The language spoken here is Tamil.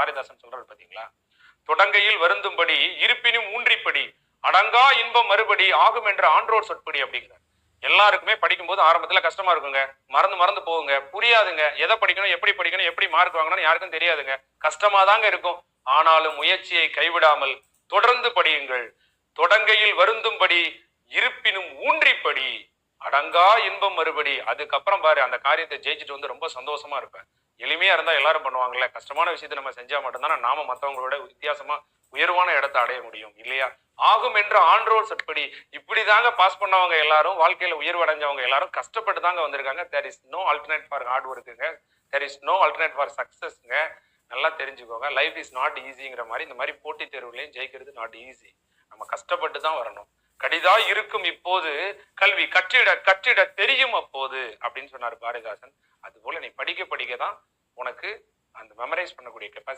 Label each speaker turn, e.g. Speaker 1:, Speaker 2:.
Speaker 1: பாரதிதாசன் சொல்றாரு பாத்தீங்களா? தொடங்கையில் வருந்தும்படி இருப்பினும் ஊன்றிப்படி அடங்கா இன்பம் மறுபடி ஆகும் என்ற ஆன்றோர் சொற்படி அப்படிங்கிறார். எல்லாருக்குமே படிக்கும்போது ஆரம்பத்துல கஷ்டமா இருக்குங்க. மறந்து மறந்து போகுங்க. புரியாதுங்க. எதை படிக்கணும் எப்படி படிக்கணும் எப்படி மார்க் வாங்கணும்னு யாருக்கும் தெரியாதுங்க. கஷ்டமா தாங்க இருக்கும். ஆனாலும் முயற்சியை கைவிடாமல் தொடர்ந்து படியுங்கள். தொடங்கையில் வருந்தும்படி இருப்பினும் ஊன்றிப்படி அடங்கா இன்பம் மறுபடி அதுக்கப்புறம் பாரு அந்த காரியத்தை ஜெயிச்சுட்டு வந்து ரொம்ப சந்தோஷமா இருப்பேன். எளிமையா இருந்தா எல்லாரும் பண்ணுவாங்கல்ல. கஷ்டமான விஷயத்தை நம்ம செஞ்சா மட்டும்தான் நாம மத்தவங்களோட வித்தியாசமா உயர்வான இடத்தை அடைய முடியும் இல்லையா? ஆகும் என்ற ஆன்றோர் இப்படி இப்படிதாங்க பாஸ் பண்ணவங்க எல்லாரும் வாழ்க்கையில உயர்வடைஞ்சவங்க எல்லாரும் கஷ்டப்பட்டு தாங்க வந்திருக்காங்க. There is no alternate for hard ஒர்க்குங்க there is no alternate for சக்சஸ்ங்க நல்லா தெரிஞ்சுக்கோங்க. லைஃப் இஸ் நாட் ஈஸிங்கிற மாதிரி இந்த மாதிரி போட்டித் தேர்வுலையும் ஜெயிக்கிறது நாட் ஈஸி நம்ம கஷ்டப்பட்டு தான் வரணும். கடிதா இருக்கும் இப்போது கல்வி கற்றிட கற்றிட தெரியும் அப்போது அப்படின்னு சொன்னார் பாரதிதாசன். அது போல நீ படிக்க படிக்க தான் உனக்கு அந்த மெமரைஸ் பண்ணக்கூடிய கெப்பாசிட்டி